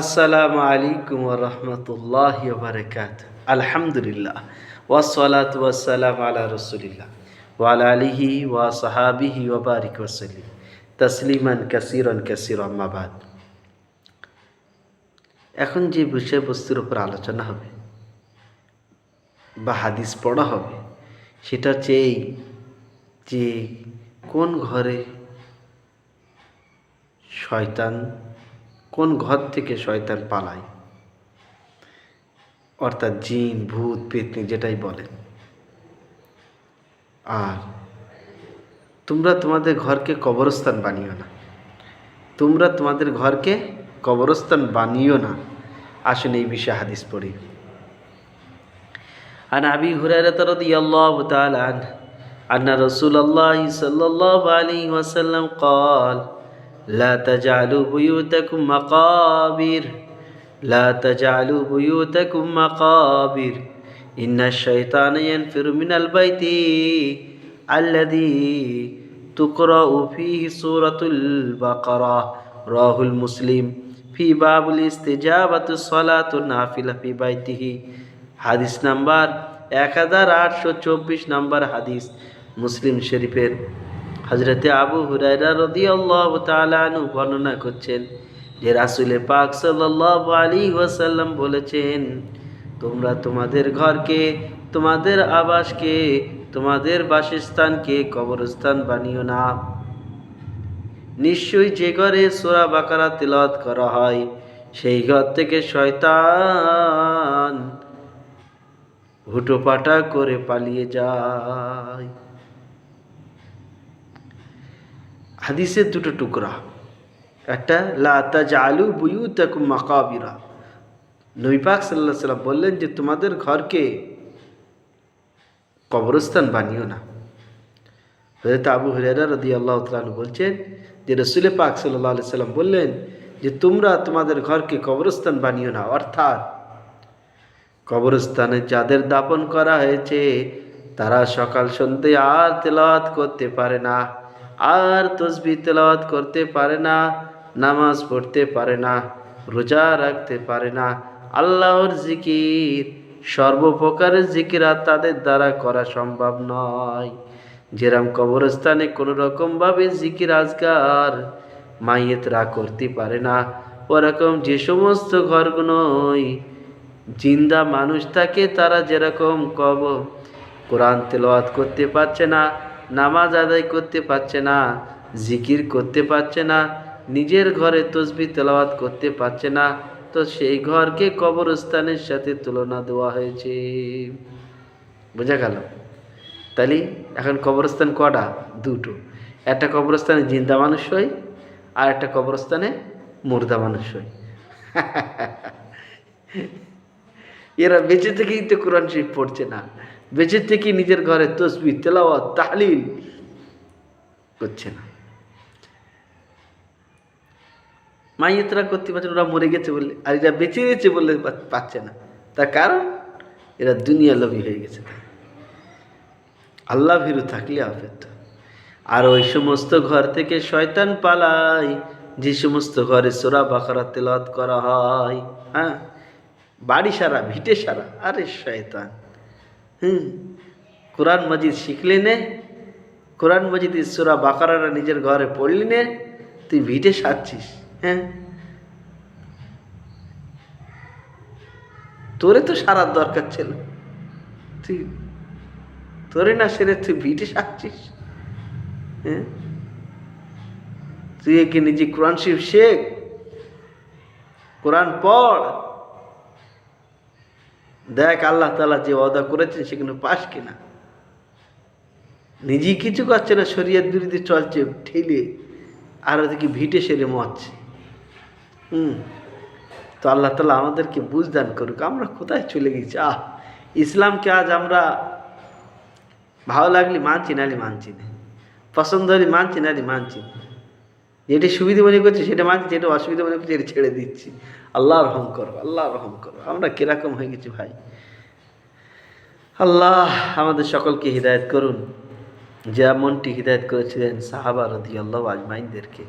আসসালামু আলাইকুম রহমতুল্লাহ বারকাত আলহামদুলিল্লাহ। ওয়াসসালাতু ওয়াসসালাম আলা রসুলিল্লাহ। ওয়ালা আলিহি ওয়া সাহাবিহি ওয়া বারিক ওয়াসাল্লিম তসলিমান কাসিরন কাসির আম্মাবাদ এখন যে বিষয়বস্তুর উপর আলোচনা হবে বা হাদিস পড়া হবে, সেটা হচ্ছে এই যে কোন ঘরে শয়তান কোন ঘর থেকে শয়তান পালায় অর্থাৎ জিন ভূত পেতনি যেটাই বলেন আর তোমরা তোমাদের ঘরকে কবরস্থান বানিও না তোমরা তোমাদের ঘরকে কবরস্থান বানিও না আসুন এই বিষয়ে হাদিস পড়ি عن أبي هريرة رضي الله تعالى عنه أن رسول الله صلى الله عليه وسلم قال لا تجعلوا بيوتكم مقابر لا تجعلوا بيوتكم مقابر إن الشيطان ينفر من البيت الذي تقرأ فيه سورة البقرة رواه المسلم في باب الاستجابة الصلاة النافلة في بيته হাদিস নাম্বার এক হাজার আটশো চব্বিশ নাম্বার হাদিস মুসলিম শরীফের হজরতে আবু হুরাইরা বর্ণনা করছেন যে রাসুলে পাক সাল্লাহ আলী ওয়াসাল্লাম বলেছেন, তোমরা তোমাদের ঘরকে, তোমাদের আবাসকে, তোমাদের বাসস্থানকে কবরস্থান বানিও না। নিশ্চয়ই যে ঘরে সোরা বাকারা তিলত করা হয়, সেই ঘর থেকে শয়তান হুটোপাটা করে পালিয়ে যায়। হাদিসের দুটো টুকরা। একটা লাতা জালু বুয়ু তাকু মাকাবিরা। নবী পাক সাল্লাহ সাল্লাম বললেন যে, তোমাদের ঘরকে কবরস্থান বানিও না। হজরত আবু হরিয়ারা রদি আল্লাহ তালু বলছেন যে, রসুলে পাক সাল্লাহ সাল্লাম বললেন যে, তোমরা তোমাদের ঘরকে কবরস্থান বানিও না। অর্থাৎ, কবরস্থানে যাদের দাপন করা হয়েছে, তারা সকাল সন্ধ্যে আর তেলাওয়াত করতে পারে না। আর তসবি তেলাওয়াত করতে পারে না, নামাজ পড়তে পারে না, রোজা রাখতে পারে না। আল্লাহর জিকির সর্বপ্রকারের জিকির আর তাদের দ্বারা করা সম্ভব নয়। যেরম কবরস্থানে কোনো রকমভাবে জিকির আজগার মাইয়েতরা করতে পারে না, ওরকম যে সমস্ত ঘরগুলোই জিন্দা মানুষ থাকে, তারা যেরকম কব কোরআন তেলাওয়াত করতে পারছে না নামাজ আদায় করতে পারছে না, জিকির করতে পারছে না, নিজের ঘরে তসবি তেলাওয়াত করতে পারছে না, তো সেই ঘরকে কবরস্থানের সাথে তুলনা দেওয়া হয়েছে। বোঝা গেল? তাহলে এখন কবরস্থান কটা? দুটো। একটা কবরস্থানে জিন্দা মানুষ হয়, আর একটা কবরস্থানে মুর্দা মানুষ হয়। এরা বেঁচে থেকেই তো কোরআন শরীফ পড়ছে না। বেঁচে থেকে নিজের ঘরে তসবি তেলাওয়াত, তাহলিল করছে না। মাইয়েতরা করতে পারছে ওরা মরে গেছে বলে, আর এরা বেঁচে গেছে বলে পাচ্ছে না। তার কারণ, এরা দুনিয়া লবি হয়ে গেছে আল্লাহ ভিরু থাকলে আফেত। আর ওই সমস্ত ঘর থেকে শয়তান পালায়, যে সমস্ত ঘরে সোরা বাকারা তেলাওয়াত করা হয় হ্যাঁ? বাড়ি সারা, ভিটে সারা, আরে শয়তান। হুম। কোরআন মজিদ শিখলি নে, কোরআন মজিদ ইসরা বাকারারা নিজের ঘরে পড়লি নে, তুই ভিটে সারছিস হ্যাঁ? তোরে তো সারার দরকার ছিল। তুই, তোরে না সেরে তুই ভিটে সারছিস হ্যাঁ? তুই একে নিজে কোরআন শিব শেখ, কোরআন পড় দেখ, আল্লাহ তালা যে অদা করেছেন সেখানে পাস কিনা। নিজেই কিছু করছে না, শরীয়ত বিরুদ্ধে চলছে, ঠেলে, আর ওদিকে ভিটে সেরে মরছে। হুম। তো আল্লাহ তালা আমাদেরকে বুঝদান করুক, আমরা কোথায় চলে গেছি? আহ, ইসলামকে আজ আমরা ভালো লাগলে মানছি নাহলে মানছি না। পছন্দ হলে মানছি নাহলে মানছি না। যেটি সুবিধা মনে করছি, সেটা মানছি, যেটা অসুবিধা মনে করছি এটা ছেড়ে দিচ্ছি। আল্লাহ রহম করো আল্লাহ রহম করো আমরা কীরকম হয়ে গেছি ভাই? আল্লাহ আমাদের সকলকে হৃদায়ত করুন। যেমনটি হৃদায়ত করেছিলেন সাহাবা রদি আল্লাহ আজমাইনদেরকে।